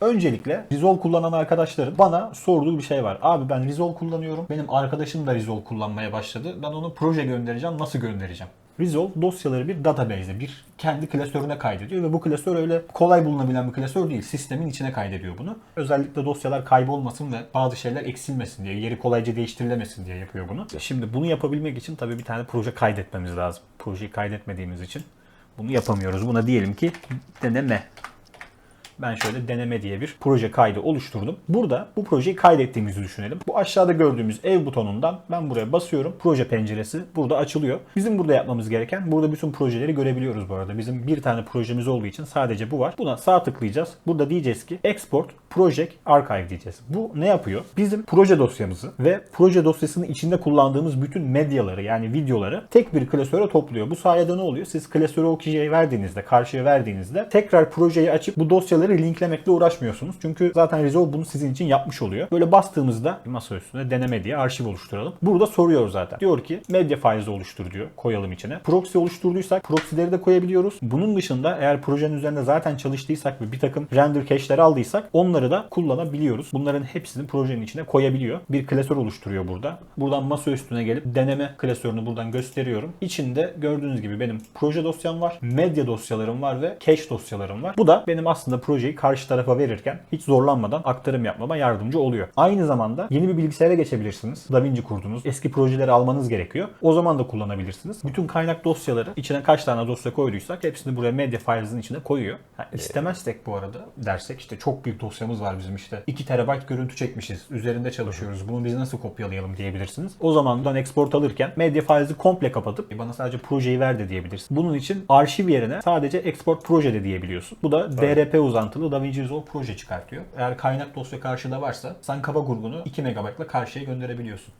Öncelikle Resolve kullanan arkadaşların bana sorduğu bir şey var. Abi ben Resolve kullanıyorum. Benim arkadaşım da Resolve kullanmaya başladı. Ben ona proje göndereceğim. Nasıl göndereceğim? Resolve dosyaları bir database'e, bir kendi klasörüne kaydediyor ve bu klasör öyle kolay bulunabilen bir klasör değil. Sistemin içine kaydediyor bunu. Özellikle dosyalar kaybolmasın ve bazı şeyler eksilmesin diye, yeri kolayca değiştirilemesin diye yapıyor bunu. Şimdi bunu yapabilmek için tabii bir tane proje kaydetmemiz lazım. Projeyi kaydetmediğimiz için bunu yapamıyoruz. Buna diyelim ki deneme ben şöyle deneme diye bir proje kaydı oluşturdum. Burada bu projeyi kaydettiğimizi düşünelim. Bu aşağıda gördüğümüz ev butonundan ben buraya basıyorum. Proje penceresi burada açılıyor. Bizim burada yapmamız gereken burada bütün projeleri görebiliyoruz bu arada. Bizim bir tane projemiz olduğu için sadece bu var. Buna sağ tıklayacağız. Burada diyeceğiz ki export project archive diyeceğiz. Bu ne yapıyor? Bizim proje dosyamızı ve proje dosyasının içinde kullandığımız bütün medyaları yani videoları tek bir klasöre topluyor. Bu sayede ne oluyor? Siz klasöre o kişiye verdiğinizde, karşıya verdiğinizde tekrar projeyi açıp bu dosyaları linklemekle uğraşmıyorsunuz. Çünkü zaten Resolve bunu sizin için yapmış oluyor. Böyle bastığımızda masa üstüne deneme diye arşiv oluşturalım. Burada soruyor zaten. Diyor ki medya filesi oluştur diyor. Koyalım içine. Proxy oluşturduysak proxy'leri de koyabiliyoruz. Bunun dışında eğer projenin üzerinde zaten çalıştıysak ve bir takım render cache'ler aldıysak onları da kullanabiliyoruz. Bunların hepsini projenin içine koyabiliyor. Bir klasör oluşturuyor burada. Buradan masa üstüne gelip deneme klasörünü buradan gösteriyorum. İçinde gördüğünüz gibi benim proje dosyam var, medya dosyalarım var ve cache dosyalarım var. Bu da benim aslında projeyi karşı tarafa verirken hiç zorlanmadan aktarım yapmama yardımcı oluyor. Aynı zamanda yeni bir bilgisayara geçebilirsiniz. DaVinci kurdunuz. Eski projeleri almanız gerekiyor. O zaman da kullanabilirsiniz. Bütün kaynak dosyaları içine kaç tane dosya koyduysak hepsini buraya medya files'in içine koyuyor. Ha, istemezsek bu arada dersek işte çok büyük dosyamız var bizim işte. 2 terabayt görüntü çekmişiz. Üzerinde çalışıyoruz. Bunu biz nasıl kopyalayalım diyebilirsiniz. O zaman buradan export alırken medya files'i komple kapatıp "E, bana sadece projeyi ver de diyebilirsin. Bunun için arşiv yerine sadece export proje de diyebiliyorsun. Bu da DRP uzantılı DaVinci Resolve proje çıkartıyor. Eğer kaynak dosya karşıda varsa sen kaba grubunu 2 MB ile karşıya gönderebiliyorsun.